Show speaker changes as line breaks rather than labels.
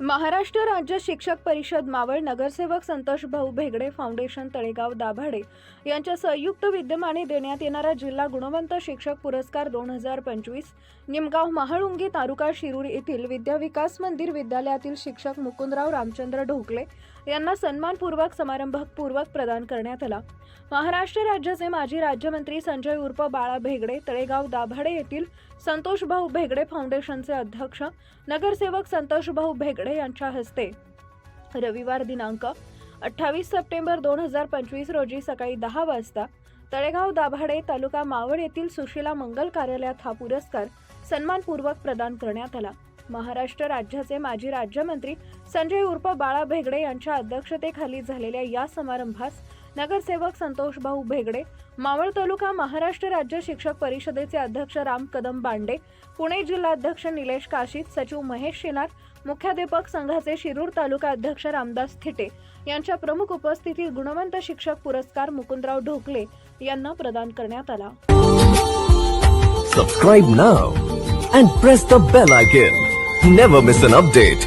महाराष्ट्र राज्य शिक्षक परिषद मावळ नगरसेवक संतोष भाऊ भेगडे फाउंडेशन तळेगाव दाभाडे यांच्या संयुक्त विद्यमाने देण्यात येणारा जिल्हा गुणवंत शिक्षक पुरस्कार दोन हजार पंचवीस निमगाव महाळुंगी तालुका शिरूर येथील विद्या विकास मंदिर विद्यालयातील शिक्षक मुकुंदराव रामचंद्र ढोकले यांना सन्मानपूर्वक समारंभपूर्वक प्रदान करण्यात आला. महाराष्ट्र राज्याचे माजी राज्यमंत्री संजय उर्फ बाळा भेगडे तळेगाव दाभाडे येथील संतोष भाऊ भेगडे फाउंडेशनचे अध्यक्ष नगरसेवक संतोष भाऊ भेगडे यांच्या हस्ते रविवार दिनांक अठ्ठावीस सप्टेंबर दोन हजार पंचवीस रोजी सकाळी दहा वाजता तळेगाव दाभाडे तालुका मावळ येथील सुशीला मंगल कार्यालयात हा पुरस्कार सन्मानपूर्वक प्रदान करण्यात आला. महाराष्ट्र राज्याचे माजी राज्यमंत्री संजय उर्फ बाळा भेगडे यांच्या अध्यक्षतेखाली झालेल्या या समारंभास नगरसेवक संतोष भाऊ भेगडे मावळ तालुका महाराष्ट्र राज्य शिक्षक परिषदेचे अध्यक्ष राम कदम बांडे पुणे जिल्हाध्यक्ष निलेश काशीत सचिव महेश शेलार मुख्याध्यापक संघाचे शिरूर तालुका अध्यक्ष रामदास थिटे यांच्या प्रमुख उपस्थितीत गुणवंत शिक्षक पुरस्कार मुकुंदराव ढोकले यांना प्रदान करण्यात आला.
Subscribe now and press the bell icon never miss an update